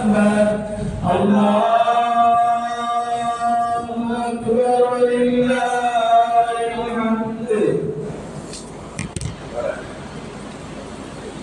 أكبر الله أكبر ولله الحمد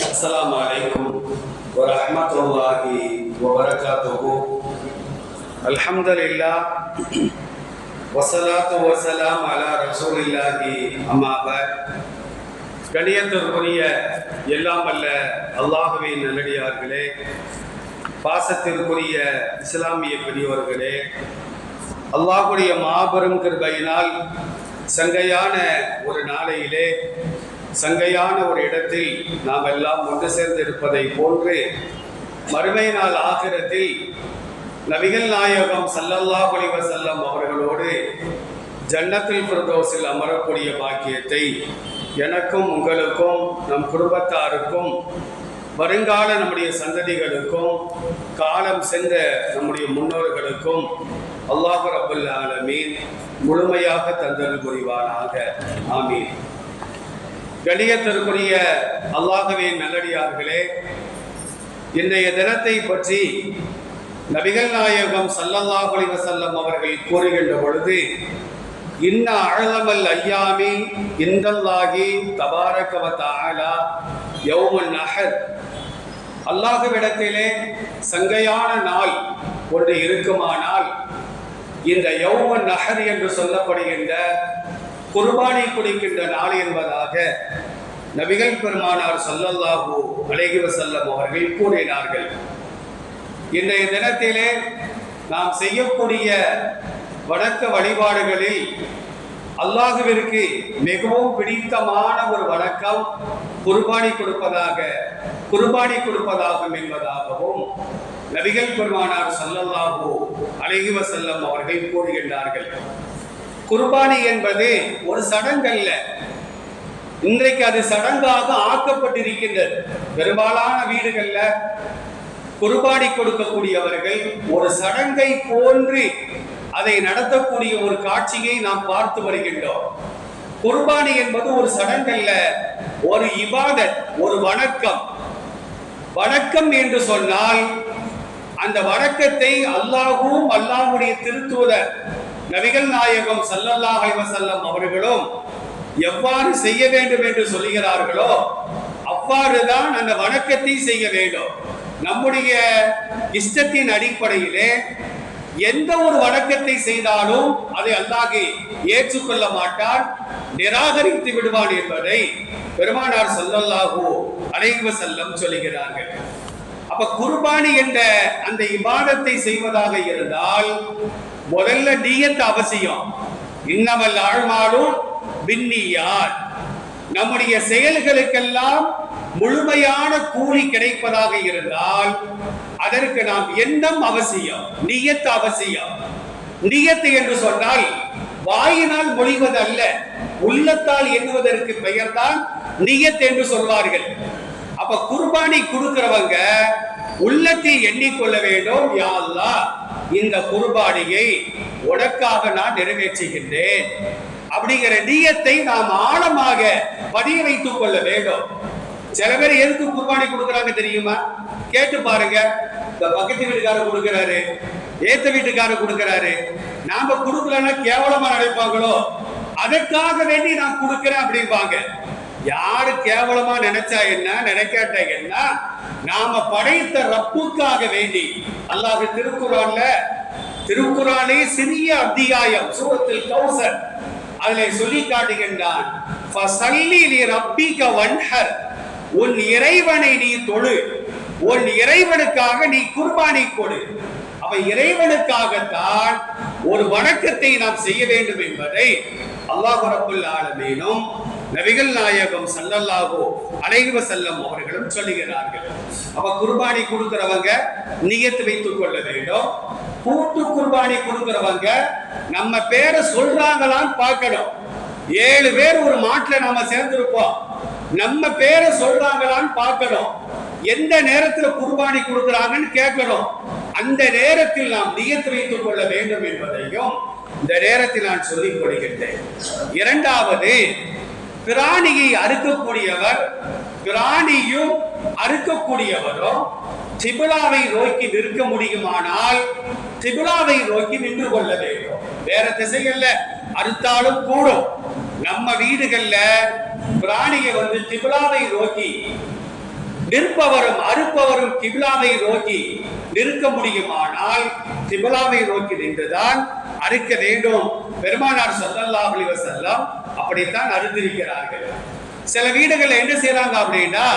السلام عليكم ورحمة الله وبركاته الحمد لله والصلاة والسلام على رسول الله أما بعد கணியத்திற்குரிய எல்லாம் வல்ல அல்லாஹுவின் நல்லடியார்களே பாசத்திற்குரிய இஸ்லாமிய பெரியவர்களே அல்லாஹுடைய மாபெரும் கிருபையினால் சங்கையான ஒரு நாளையிலே சங்கையான ஒரு இடத்தில் நாம் எல்லாம் ஒன்று சேர்ந்திருப்பதை போன்று மறுமை நாள் ஆகிரத்தில் நபிகள் நாயகம் சல்லல்லா அலைஹி செல்லம் அவர்களோடு ஜன்னத்தில் பிரதோஸில் அமரக்கூடிய பாக்கியத்தை எனக்கும் உங்களுக்கும் நம் குடும்பத்தாருக்கும் வருங்கால நம்முடைய சந்ததிகளுக்கும் காலம் சென்ற நம்முடைய முன்னோர்களுக்கும் அல்லாஹ் ரபுல் ஆலமீன் முழுமையாக தந்தல் புரிவானாக. ஆமீன். கணியத்திற்குரிய அல்லாகவே நல்லடியார்களே இன்றைய தினத்தை பற்றி நபிகள் நாயகம் ஸல்லல்லாஹு வசல்லம் அவர்கள் கூறுகின்ற பொழுது இன்ன அழலமல் ஐயாமி இந்தல்லாகி தபாரக வ யௌமன் யௌமுன் அல்லாஹுவிடத்திலே சங்கையான நாள் ஒன்று இருக்குமானால் இந்த யௌமுன் நகர் என்று சொல்லப்படுகின்ற குர்பானி குடிக்கின்ற நாள் என்பதாக நபிகள் பெருமானார் ஸல்லல்லாஹு அழகி வசல்லம் அவர்கள் கூறினார்கள். இன்றைய தினத்திலே நாம் செய்யக்கூடிய வணக்க வழிபாடுகளில் அல்லாஹுவிற்கு மிகவும் பிடித்தமான ஒரு வணக்கம் குர்பானி கொடுப்பதாக குர்பானி கொடுப்பதாகும் என்பதாகவும் நபிகள் பெருமானார் சல்லல்லாஹோ அழகிவ செல்லம் அவர்கள் கூறுகின்றார்கள். குர்பானி என்பது ஒரு சடங்கல்ல. இன்றைக்கு அது சடங்காக ஆக்கப்பட்டிருக்கின்றது. பெரும்பாலான வீடுகள்ல குர்பானி கொடுக்கக்கூடியவர்கள் ஒரு சடங்கை போன்று அதை நடத்தக்கூடிய ஒரு காட்சியை நாம் பார்த்து வருகின்றோம். குர்பானி என்பது ஒரு சடங்கல்ல ஒரு இபாதத் ஒரு வணக்கம். வணக்கம் என்று சொன்னால் அந்த வணக்கத்தை அல்லாஹும் அல்லாஹுடைய திருத்துவதர் நபிகள் நாயகம் ஸல்லல்லாஹு வசல்லம் அவர்களும் எவ்வாறு செய்ய வேண்டும் என்று சொல்லுகிறார்களோ அவ்வாறுதான் அந்த வணக்கத்தை செய்ய வேண்டும். நம்முடைய இஷ்டத்தின் அடிப்படையிலே எந்த ஒரு வணக்கத்தை செய்தாலும் அதை அல்லாஹி ஏற்றுக்கொள்ள மாட்டான் நிராகரித்து விடுவான் என்பதை பெருமானார் ஸல்லல்லாஹு அலைஹி செல்லம் சொல்லுகிறார்கள் அப்ப குர்பானி என்ற அந்த இபாதத்தை செய்வதாக இருந்தால் முதல்ல நீயத் அவசியம். இன்னமல் ஆழ்மாலும் பின்னியார். நம்முடைய செயல்களுக்கெல்லாம் முழுமையான கூலி கிடைப்பதாக இருந்தால் அதற்கு நாம் எண்ணம் அவசியம் நியத்து அவசியம். நியத்து என்று சொன்னால் வாயினால் மொழிவது அல்ல உள்ளத்தால் எண்ணுவதற்கு பெயர்தான் நியத் என்று சொல்வார்கள். அப்ப குர்பானி கொடுக்கிறவங்க உள்ளத்தில் எண்ணிக்கொள்ள வேண்டும். யா இந்த குர்பானியை உனக்காக நான் நிறைவேற்றுகின்றேன். அப்படிங்கிற நீயத்தை நாம் ஆழமாக பதிய வைத்துக் கொள்ள வேண்டும். சில பேர் எதுக்கு குர்பானி கொடுக்குறாங்க தெரியுமா? கேட்டு பாருங்க. இந்த பக்கத்து வீட்டுக்காரர் கொடுக்குறாரு ஏத்த வீட்டுக்காரர் கொடுக்குறாரு. நாம கொடுக்கலன்னா கேவலமா நினைப்பாங்களோ? அதற்காக வேண்டி நான் கொடுக்குறேன் அப்படிம்பாங்க. யாரு கேவலமா நினைச்சா என்ன நினைக்காட்டா என்ன? நாம படைத்த ரப்புக்காக வேண்டி. அல்லாஹ் திருக்குறான்ல திருக்குறானே சிறிய அத்தியாயம் சூரத்தில் கௌசர். அதிலே சொல்லி காட்டுகின்றான் "ஃபஸல்லி லிரப்பிக வன்ஹர்." உன் இறைவனை நீ தொழு. உன் இறைவனுக்காக நீ குர்பானி கொடு. அவ இறைவனுக்காகத்தான் ஒரு வணக்கத்தை நாம் செய்ய வேண்டும் என்பதை அல்லாஹ் ரபுல் ஆலமீனும் நபிகள் நாயகம் சல்லல்லாஹோ அலைவ செல்லம் அவர்களும் சொல்லுகிறார்கள். அவ குர்பானி கொடுக்கிறவங்க நியத்து வைத்துக் கொள்ள வேண்டும். கூட்டு குர்பானி கொடுக்கிறவங்க நம்ம பேரை சொல்றாங்களான்னு பார்க்கணும். ஏழு பேர் ஒரு மாட்டுல நாம சேர்ந்திருப்போம். நம்ம பேரை சொல்றாங்களான்னு பார்க்கணும். எந்த நேரத்துல குர்பானி கொடுக்குறாங்கன்னு கேட்கணும். அந்த நேரத்தில் நாம் நியத்து வைத்துக் கொள்ள வேண்டும் என்பதையும் இந்த நேரத்தில் நான் சொல்லிக் கொடுக்கின்றேன் இரண்டாவது பிராணியை அறுக்கக்கூடியவர் பிராணியும் அறுக்கக்கூடியவரும் திபிலாவை நோக்கி நிற்க முடியுமானால் திபிலாவை நோக்கி நின்று கொள்ள வேண்டும். வேற திசைகள்ல அறுத்தாலும் கூடும். நம்ம வீடுகள்ல பிராணியை வந்து திபிலாவை நோக்கி நிற்பவரும் அறுப்பவரும் கிபிலாவை நோக்கி நிற்க முடியுமானால் திபிலாவை நோக்கி நின்றுதான் அறுக்க வேண்டும். பெருமானார் ஸல்லல்லாஹு அலிவ செல்லம் அப்படித்தான் அறுத்திருக்கிறார்கள். சில வீடுகள்ல என்ன செய்யறாங்க அப்படின்னா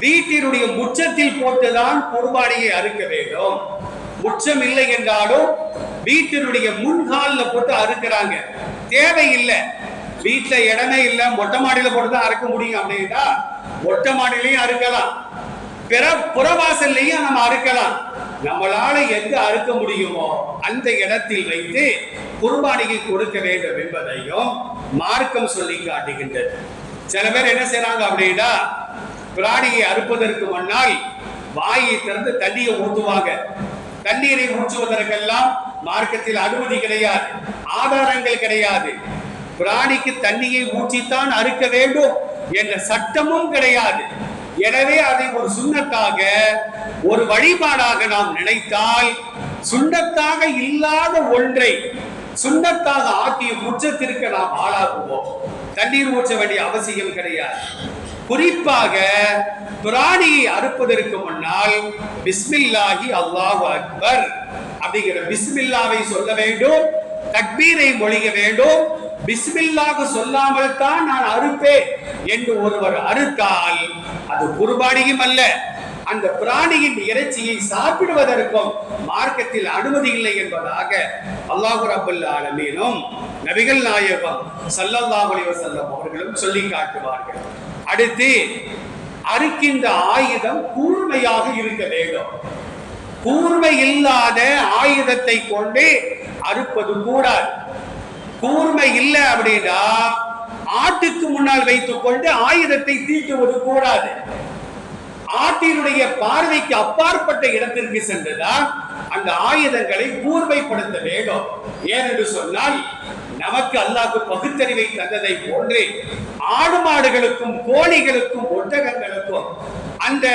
வீட்டினுடைய முச்சத்தில் போட்டுதான் குர்பானியை அறுக்க வேண்டும். முச்சம் இல்லை என்றாலும் வீட்டினுடைய முன்காலில் போட்டு அறுக்கிறாங்க. தேவையில்லை. வீட்டுல இடமே இல்ல மொட்டை மாடியில போட்டு தான் அறுக்க முடியும் அப்படின்னா மொட்டை மாடியிலையும் அறுக்கலாம். பிற புறவாசல்லையும் நம்ம அறுக்கலாம். நம்மளால எங்க அறுக்க முடியுமோ அந்த இடத்தில் வைத்து குர்பானிக்கு கொடுக்க வேண்டும் என்பதையும் மார்க்கம் சொல்லி காட்டுகின்றது. சில பேர் என்ன செய்யறாங்க அப்படின்னா பிராணியை அறுப்பதற்கு முன்னால் வாயை திறந்து தண்ணியை ஊற்றுவாங்க. தண்ணீரை ஊற்றுவதற்கெல்லாம் மார்க்கத்தில் அனுமதி கிடையாது ஆதாரங்கள் கிடையாது. பிராணிக்கு தண்ணியை ஊற்றித்தான் அறுக்க வேண்டும் என்ற சட்டமும் கிடையாது. எனவே அதை ஒரு சுண்ணத்தாக ஒரு வழிபாடாக நாம் நினைத்தால் சுண்ணத்தாக இல்லாத ஒன்றை சுண்ணத்தாக ஆக்கிய குற்றத்திற்கு நாம் ஆளாகுவோம். தண்ணீர் ஊற்ற வேண்டிய அவசியம் கிடையாது. குறிப்பாக பிராணியை அறுப்பதற்கு முன்னால் பிஸ்மில்லாஹி அல்லாஹு அக்பர் அப்படிங்கிற பிஸ்மில்லாவை சொல்ல வேண்டும் தக்பீரை மொழிக வேண்டும் பிஸ்மில்லாக சொல்லாமல் தான் நான் அறுப்பேன் என்று ஒருவர் அறுத்தால் அது குர்பானியும் அல்ல. அந்த பிராணியின் இறைச்சியை சாப்பிடுவதற்கும் மார்க்கத்தில் அனுமதி இல்லை என்பதாக அல்லாஹு ரபுல் ஆலமீனும் நபிகள் நாயகம் ஸல்லல்லாஹு செல்லம் அவர்களும் சொல்லி காட்டுவார்கள். அடுத்து அறுக்கின்ற ஆயுதம் கூர்மையாக இருக்க வேண்டும். கூர்மை இல்லாத ஆயுதத்தை கொண்டு அறுப்பது கூடாது. கூர்மை இல்லை அப்படின்னா ஆட்டுக்கு முன்னால் வைத்துக் கொண்டு ஆயுதத்தை தீட்டுவது கூடாது. ஆட்டினுடைய பார்வைக்கு அப்பாற்பட்ட இடத்திற்கு சென்றுதான் அந்த ஆயுதங்களை கூர்மைப்படுத்த வேண்டும். ஏனென்று சொன்னால் நமக்கு அல்லாஹ் பகுத்தறிவை தந்ததை போன்று ஆடு மாடுகளுக்கும் கோழிகளுக்கும் ஒட்டகங்களுக்கும் அந்த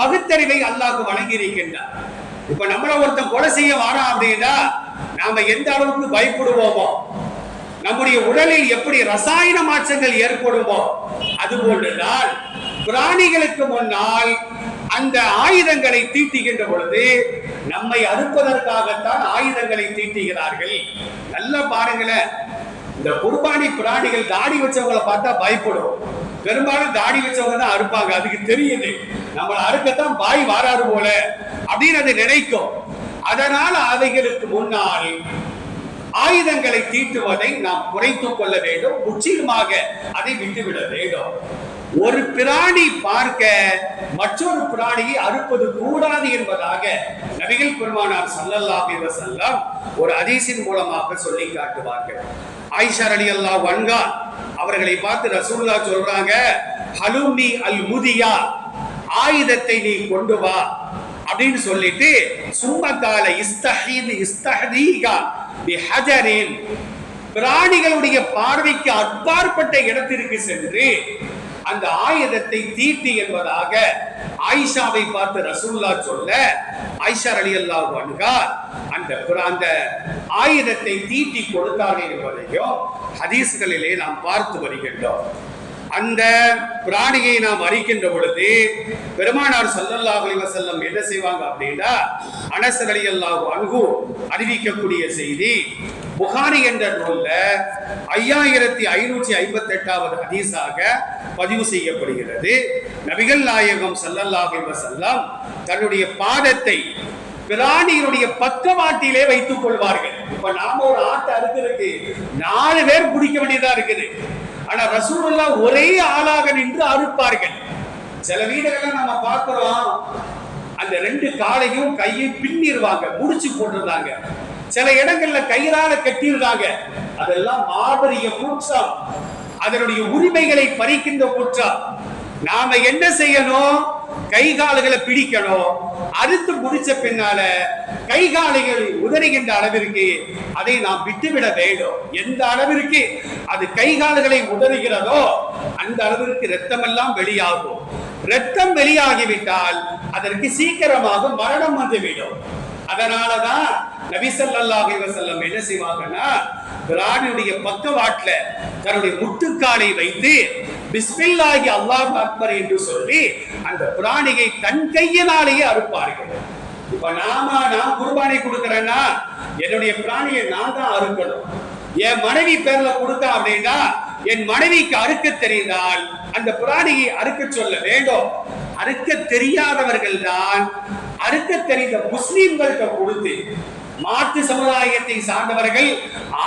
பகுத்தறிவை அல்லாஹ் வழங்கி இருக்கின்றார் இப்ப நம்மள ஒருத்தன் கொலை செய்ய வாரான் அப்படின்னா நாம எந்த அளவுக்கு பயப்படுவோமோ நம்முடைய உடலில் எப்படி ரசாயன மாற்றங்கள் ஏற்படுமோ அதுபோன்றுதான் பிராணிகளுக்கு முன்னால் அந்த ஆயுதங்களை தீட்டுகின்ற பொழுது நம்மை அறுப்பதற்காகத்தான் ஆயுதங்களை தீட்டுகிறார்கள். நல்லா பாருங்களேன். இந்த குர்பானி பிராணிகள் தாடி வச்சவங்களை பார்த்தா பயப்படும். பெரும்பாலும் தாடி வச்சவங்க தான் அறுப்பாங்க. அதுக்கு தெரியுது. நம்மளை அறுக்கத்தான் பாய் வாராரு போல அப்படின்னு அது நினைக்கும். அதனால் அவைகளுக்கு முன்னால் ஆயுதங்களை தீட்டுவதை நாம் குறைத்துக் கொள்ள வேண்டும். முற்றிலுமாக அதை விட்டுவிட வேண்டும். ஒரு பிராணி பார்க்க மற்றொரு பிராணியை அறுப்பது கூடாது என்பதாக நபிகள் பெருமானார் சல்லல்லா செல்லாம் ஒரு அதிசின் மூலமாக சொல்லி காட்டுவார்கள். ஆயிஷார் அலி அல்லா வன்கா அவர்களை பார்த்து ரசூல்லா சொல்றாங்க ஹலுமி அல் முதியா ஆயுதத்தை நீ கொண்டு வா அப்படின்னு சொல்லிட்டு சும்மகால இஸ்தஹீது இஸ்தஹதீகா பிராணிகளுடைய பார்வைக்கு அப்பாற்பட்ட இடத்திற்கு சென்று அந்த ஆயுதத்தை தீட்டு என்பதாக ஆயிஷாவை பார்த்து ரசூல்லா சொல்ல ஆயிஷா அலி அல்லாஹ் அந்த அந்த ஆயுதத்தை தீட்டி கொடுத்தார்கள் என்பதையும் ஹதீஸ்களிலே நாம் பார்த்து வருகின்றோம். அந்த பிராணியை நாம் அறிக்கின்ற பொழுது பெருமானார் ஸல்லல்லாஹு அலைஹி என்ன செய்வாங்க அப்படின்னா அனசர் அலி அல்லாஹ் அன்ஹு அறிவிக்கக்கூடிய செய்தி புகாரி என்ற நூல்ல ஐயாயிரத்தி ஐநூற்றி ஐம்பத்தி எட்டாவது ஹதீஸாக பதிவு செய்யப்படுகிறது. நபிகள் நாயகம் ஸல்லல்லாஹு அலைஹி தன்னுடைய பாதத்தை பிராணியினுடைய பக்கவாட்டிலே வைத்துக் கொள்வார்கள். இப்ப நாம ஒரு ஆட்டை அறுக்கிறதுக்கு நாலு பேர் பிடிக்க வேண்டியதா இருக்குது. ஆனா ரசூல்லா ஒரே ஆளாக நின்று அறுப்பார்கள். சில வீடுகளை நம்ம பார்க்கிறோம் அந்த ரெண்டு காலையும் கையை பின்னிடுவாங்க முடிச்சு போட்டிருந்தாங்க சில இடங்கள்ல கயிறால கட்டியிருந்தாங்க அதெல்லாம் மாபெரிய குற்றம் அதனுடைய உரிமைகளை பறிக்கின்ற குற்றம் நாம என்ன செய்யணும்? கை கால்களை பிடிக்கணும். அறுத்து முடிச்ச பின்னால கை காலைகள் உதறுகின்ற அளவிற்கு அதை நாம் விட்டுவிட வேண்டும். எந்த அளவிற்கு அது கை கால்களை உதறுகிறதோ அந்த அளவிற்கு ரத்தம் எல்லாம் வெளியாகும். ரத்தம் வெளியாகிவிட்டால் அதற்கு சீக்கிரமாக மரணம் வந்துவிடும். அதனாலதான் நபிசல்லாஹி வசல்லம் என்ன செய்வாங்கன்னா பிராணியுடைய பக்கவாட்டில் தன்னுடைய முட்டுக்காலை வைத்து பிஸ்மில்லாஹி அல்லாஹ் அக்பர் என்று சொல்லி அந்த பிராணியை தன் கையினாலேயே அறுப்பார்கள். இப்ப நாம நான் குர்பானை கொடுக்கறேன்னா என்னுடைய பிராணியை நான் தான் அறுக்கணும். என் மனைவி பேர்ல கொடுத்தா அப்படின்னா என் மனைவிக்கு அறுக்க தெரிந்தால் அந்த பிராணியை அறுக்க சொல்ல வேண்டும். அறுக்க தெரியாதவர்கள் தான் அறுக்க தெரிந்த முஸ்லீம்கள்ட்ட கொடுத்து மாற்று சமுதாயத்தை சார்ந்தவர்கள்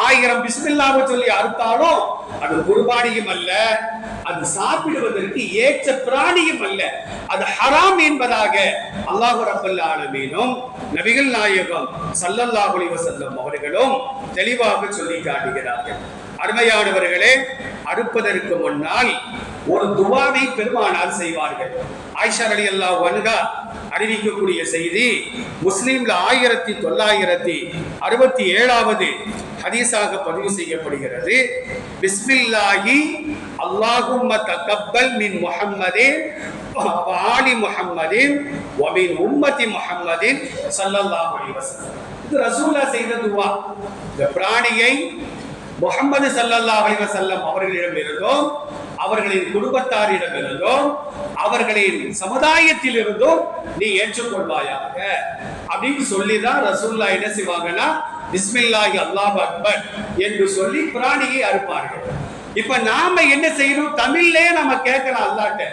ஆயிரம் பிஸ்மில்லாவை சொல்லி அறுத்தாலும் அது குருபானியும் அல்ல அது சாப்பிடுவதற்கு ஏற்ற பிராணியும் அல்ல அது ஹராம் என்பதாக அல்லாஹு ரப்பல் ஆலமீனும் நபிகள் நாயகம் ஸல்லல்லாஹு அலைஹி வஸல்லம் அவர்களும் தெளிவாக சொல்லி காட்டுகிறார்கள். அருமையானவர்களே அறுப்பதற்கு முன்னால் ஒரு துவாவை பெருமானார் செய்வார்கள். ஆயிஷா அலி அல்லாஹ் வன்கா அறிவிக்கக்கூடிய செய்தி முஸ்லீம்ல ஆயிரத்தி தொள்ளாயிரத்தி அறுபத்தி ஏழாவது ஹதீஸாக பதிவு செய்யப்படுகிறது. பிஸ்மில்லாஹி அல்லாஹும் தகப்பல் மின் முஹம்மதே ஆலி முஹம்மதின் ஒமின் உம்மதி முஹம்மதின் சல்லல்லாஹ் அலைஹி வஸல்லம். இது ரசூலா செய்த துவா. இந்த பிராணியை முகமது சல்லல்லாஹு அலைஹி வஸல்லம் அவர்களிடமிருந்தும். அவர்களின் குடும்பத்தாரிடமிருந்தும் அவர்களின் சமுதாயத்தில் இருந்தும் நீ ஏற்றுக்கொள்வாயாக. அப்படின்னு சொல்லி தான் ரசூல்லா என்ன செய்வாங்கன்னா பிஸ்மில்லாஹி அல்லாஹ் அக்பர் என்று சொல்லி பிராணியை அறுப்பார்கள். இப்ப நாம என்ன செய்யணும்? தமிழ்லயே நம்ம கேட்கலாம் அல்லாட்ட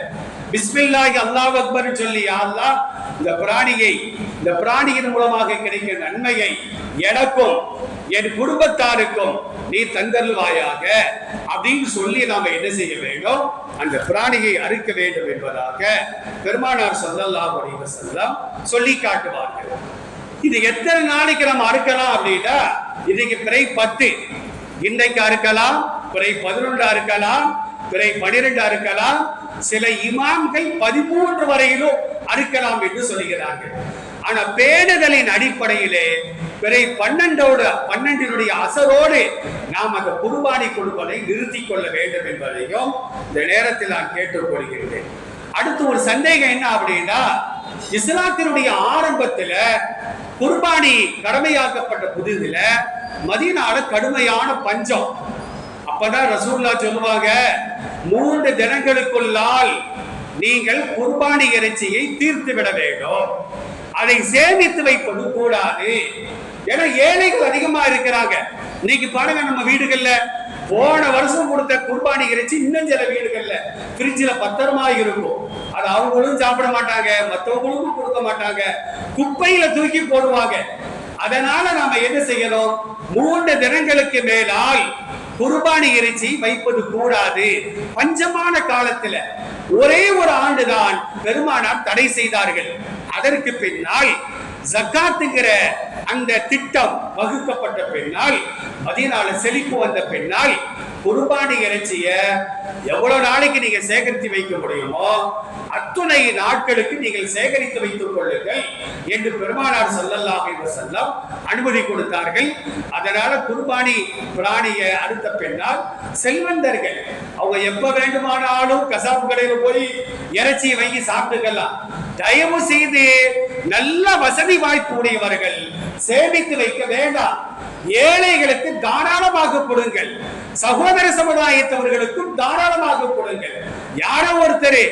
பிஸ்மில்லாஹி அல்லாஹ் அக்பர் சொல்லி யா அல்லாஹ் இந்த பிராணியை இந்த பிராணியின் மூலமாக கிடைக்கிற நன்மையை எனக்கும் என் குடும்பத்தாருக்கும் நீ தந்தருவாயாக அப்படின்னு சொல்லி நாம என்ன செய்ய வேண்டும்? அந்த பிராணியை அறுக்க வேண்டும் என்பதாக பெருமானார் சொல்லலாம் அப்படின்னு வஸல்லம் சொல்லி காட்டுவார்கள். இது எத்தனை நாளைக்கு நம்ம அறுக்கலாம் அப்படின்னா இன்னைக்கு பிறை பத்து. இன்னைக்கு அறுக்கலாம் பிறை பதினொன்று அறுக்கலாம் பிறை பனிரெண்டு அறுக்கலாம் சில இமாம்கள் பதிமூன்று வரையிலும் அறுக்கலாம் என்று சொல்கிறார்கள் ஆனா பேணுதலின் அடிப்படையிலே பிறை பன்னெண்டோடு பன்னெண்டினுடைய அசரோடு நாம் அந்த குருபானி கொடுப்பதை நிறுத்திக் கொள்ள வேண்டும் என்பதையும் இந்த நேரத்தில் நான் கேட்டுக்கொள்கிறேன் அடுத்து ஒரு சந்தேகம் என்ன அப்படின்னா இஸ்லாத்தினுடைய ஆரம்பத்துல குர்பானி கடமையாக்கப்பட்ட புதிதுல மதியனால கடுமையான பஞ்சம். அப்பதான் ரசூல்லா சொல்லுவாங்க மூன்று தினங்களுக்குள்ளால் நீங்கள் குர்பானி இறைச்சியை தீர்த்து விட வேண்டும். அதை சேமித்து வைப்பது கூடாது. ஏன்னா ஏழைகள் அதிகமா இருக்கிறாங்க. இன்னைக்கு பாருங்க நம்ம வீடுகள்ல போன வருஷம் கொடுத்த குர்பானி இறைச்சி இன்னும் சில வீடுகள்ல ஃப்ரிட்ஜில் பத்திரமா இருக்கும். அது அவங்களும் சாப்பிட மாட்டாங்க மற்றவங்களுக்கும் கொடுக்க மாட்டாங்க. குப்பையில தூக்கி போடுவாங்க. அதனால நாம என்ன செய்யணும்? மூன்று தினங்களுக்கு மேலால் குர்பானி இறைச்சி வைப்பது கூடாது. பஞ்சமான காலத்துல ஒரே ஒரு ஆண்டுதான் பெருமானார் தடை செய்தார்கள். அதற்கு பின்னால் ஜக்காத்துங்கிற அந்த திட்டம் வகுக்கப்பட்ட பின்னால் மதியனால செழிப்பு வந்த பின்னால் குருபானி இறைச்சிய எவ்வளவு நாளைக்கு நீங்க சேகரித்து வைக்க முடியுமோ அத்துணை நாட்களுக்கு நீங்கள் சேகரித்து வைத்துக் கொள்ளுங்கள் என்று பெருமானார் ஸல்லல்லாஹு என்று வஸல்லம் அனுமதி கொடுத்தார்கள். அதனால குர்பானி பிராணியை அறுத்த பின்னால் செல்வந்தர்கள் அவங்க எப்ப வேண்டுமானாலும் கசாப்பு கடையில போய் இறைச்சியை வாங்கி சாப்பிட்டுக்கலாம். தயவு செய்து நல்ல வசதி வாய்ப்பு உடையவர்கள் சேமித்து வைக்க வேண்டாம். ஏழைகளுக்கு தாராளமாக கொடுங்கள். சகோதர சமுதாயத்தவர்களுக்கும் தாராளமாக கொடுங்கள். யாரோ ஒருத்தர்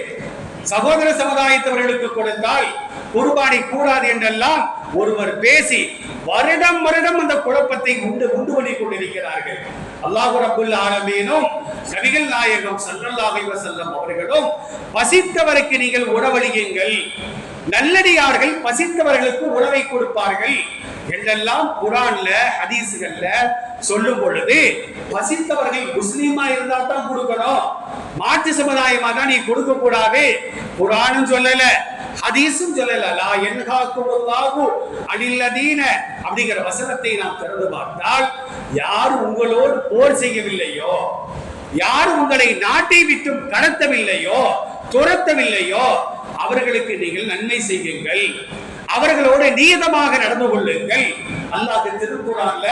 சகோதர சமுதாயத்தவர்களுக்கு கொடுத்தால் குர்பானி கூடாது என்றெல்லாம் ஒருவர் பேசி வருடம் வருடம் அந்த குழப்பத்தை உண்டு உண்டு பண்ணி கொண்டிருக்கிறார்கள். அல்லாஹு ரபுல் ஆலமீனும் நபிகள் நாயகம் ஸல்லல்லாஹு அலைஹி அவர்களும் பசித்தவருக்கு நீங்கள் உணவளியுங்கள். நல்லடியார்கள் பசித்தவர்களுக்கு உணவை கொடுப்பார்கள். என்றெல்லாம் குரான்ல ஹதீஸுகள்ல சொல்லும் பொழுது பசித்தவர்கள் முஸ்லீமா இருந்தா தான் கொடுக்கணும். மாற்று சமுதாயமா தான் நீ கொடுக்க கூடாது குரானும் சொல்லல ஹதீஸும் சொல்லல. லா என்ஹாக்குமுல்லாஹு அனில்லதீன அப்படிங்கிற வசனத்தை நாம் திறந்து பார்த்தால் யார் உங்களோடு போர் செய்யவில்லையோ யார் உங்களை நாட்டை விட்டு கடத்தவில்லையோ துரத்தவில்லையோ அவர்களுக்கு நீங்கள் நன்மை செய்யுங்கள். அவர்களோடு நீதமாக நடந்து கொள்ளுங்கள். அல்லாஹ் திருக்குறான்ல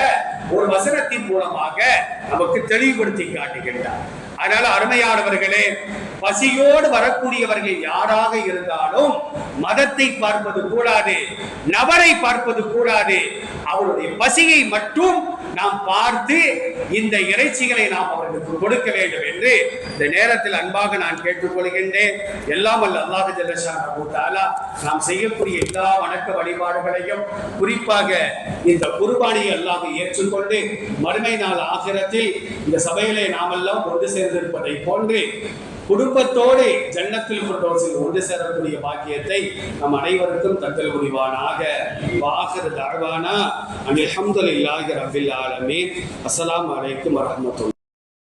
ஒரு வசனத்தின் மூலமாக நமக்கு தெளிவுபடுத்தி காட்டுகின்றார். அதனால அருமையானவர்களே பசியோடு வரக்கூடியவர்கள் யாராக இருந்தாலும் மதத்தை பார்ப்பது கூடாது நபரை பார்ப்பது கூடாது. அவருடைய பசியை மட்டும் நாம் பார்த்து இந்த இறைச்சிகளை நாம் அவர்களுக்கு கொடுக்க வேண்டும் என்று இந்த நேரத்தில் அன்பாக நான் கேட்டுக்கொள்கின்றேன். எல்லாம் அல்ல அல்லாஹ் ஜல்லஷானஹு நாம் செய்யக்கூடிய எல்லா வணக்க வழிபாடுகளையும் குறிப்பாக இந்த குருபானியை அல்லாஹ் ஏற்றுக்கொண்டு மறுமை நாள் ஆகிரத்தில் இந்த சபையிலே நாமெல்லாம் ஒன்று சேர்ந்திருப்பதை போன்று குடும்பத்தோடு ஜன்னத்தில் கொண்டோசில் ஒன்று சேரக்கூடிய பாக்கியத்தை நம் அனைவருக்கும் தந்தல் முடிவானாக வாஹர் தாழ்வானா அனில் அஹமதுல்லாஹி ரபில் ஆலமீன். அஸ்லாம் அலைக்கும் வரஹ்மத்துல்லாஹி